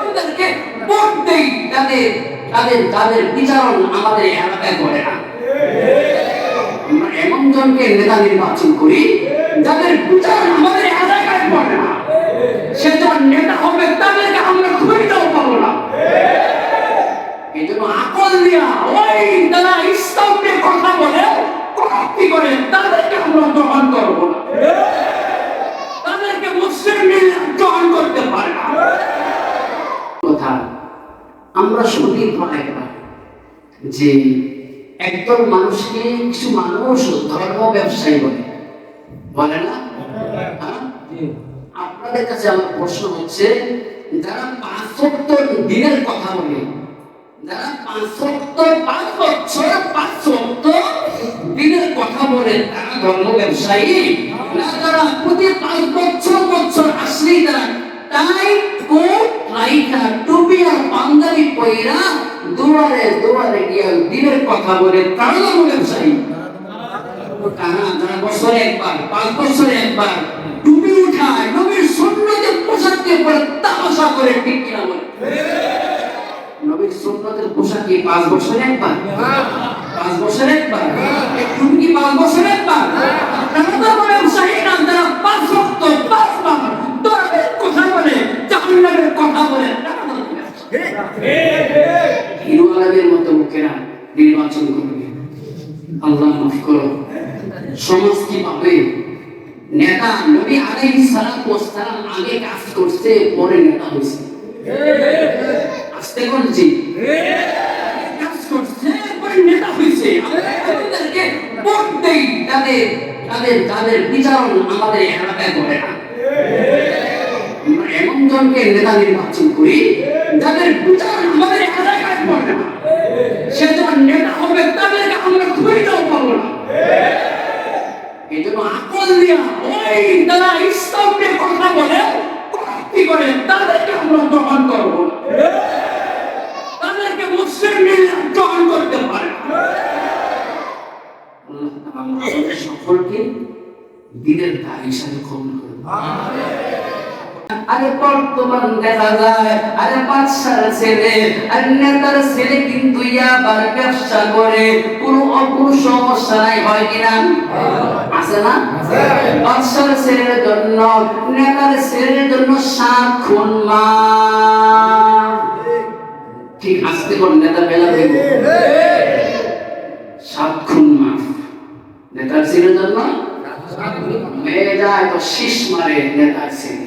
আমাদেরকে ভোট তাদের তাদের তাদের বিচারণ আমাদের এলাকায় করে না। এমন জনকে নেতা নির্বাচন করি, যাদের বিচারণ আমাদের এলাকায় করে না। সে যখন নেতা হবে, তাদেরকে আমরা খুঁজতেও পাবো না এই জন্য আকল দিয়া ওই তারা ইসলাম নিয়ে কথা বলে করাপ্তি করে তাদেরকে আমরা গ্রহণ করব না তাদেরকে মুসলিম মিল্লাত গ্রহণ করতে পারে না কথা আমরা শুনি প্রায় যে একদল মানুষকে কিছু মানুষ ধর্ম ব্যবসায়ী বলে। বলে না? হ্যাঁ? আপনাদের কাছে আমার প্রশ্ন হচ্ছে, যারা পাঁচ দিনের কথা বলে, যারা পাঁচ পাঁচ বছর পাঁচ দিনের কথা বলে, তারা ধর্ম ব্যবসায়ী? না, যারা প্রতি পাঁচ বছর বছর আসলেই তারা, তাই কোট রাইখা টুপি আর পাঞ্জাবি পইরা দুয়ারে দুয়ারে গিয়ে দিনের কথা বলে তারা ব্যবসায়ী যারা বছরে একবার, পাঁচ বছরে একবার টুপি উঠায়, নবীর সুন্নতের পোশাককে পরে তামাশা করে ঠিক কিনা বলে। নবীর সুন্নতের পোশাক কি পাঁচ বছরে একবার? পাঁচ বছরে একবার? টুপি কি পাঁচ বছরে একবার? তারা তো উৎসাহী না যারা পাঁচ রক্ত পাঁচ বার দরবের কথা বলে জাহান্নামের কথা বলে তারা ধর্ম ব্যবসায়ী। হিরো আলমের মতো লোকেরা নির্বাচন করবে। আল্লাহ মাফ করো। সমাজ পাবে নেতা নবী আলাইহিস সালাম আগে কাজ করছে, পরে নেতা হয়েছে। আস্তে করছি কাজ পরে নেতা তাদের তাদের বিচারণ আমাদের এলাকায় করে না। এমন জনকে নেতা নির্বাচন করি, যাদের বিচারণ আমাদের এলাকায় পড়ে না। হবে তাদেরকে আমরা খুঁজতেও পাবো না এই জন্য আকল দিয়া ওই তারা ইসলাম কথা বলে করাপ্তি করে? তাদেরকে আমরা গ্রহণ করব। তাদেরকে মুসলিম গ্রহণ করতে পারে। সকলকে দিনের দায় হিসাবে কবুল করুন। আরে বর্তমান দেখা যায় আরে বাদশার ছেলে আর নেতার ছেলে কিন্তু ইয়াবার ব্যবসা করে। কোনো অপুর সমস্যা নাই হয় কিনা আছে না? বাদশার ছেলের জন্য নেতার ছেলের জন্য সাত খুন মা ঠিক আসতে কোন নেতা বেলা দেব সাত খুন মাফ নেতার ছেলের জন্য? মেয়ে যায় তো শীষ মারে নেতার ছেলে।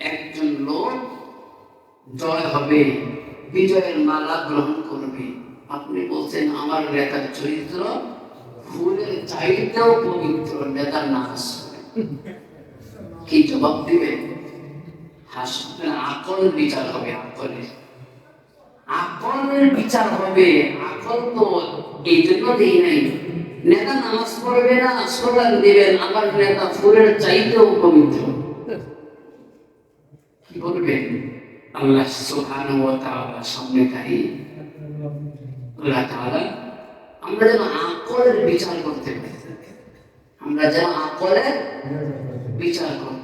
একজন লোক জয় হবে, বিজয়ের মালা গ্রহণ করবে। আপনি বলছেন, আমার নেতার চরিত্র ফুলের চাইতেও পবিত্র, নেতার না কি জবাব হাসবে আকল বিচার হবে, আকলের। আকলের বিচার হবে, আকল তো এই জন্য দেই নাই। নেতা নামাজ পড়বে না, স্লোগান দিবেন, আমার নেতা ফুলের চাইতেও পবিত্র। বলবেন, আল্লাহ সোহান ও তাআলা সামনে দাঁড়িয়ে আল্লাহ আমরা যেন আকলের বিচার করতে পারি। আমরা যেন আকলের বিচার করতে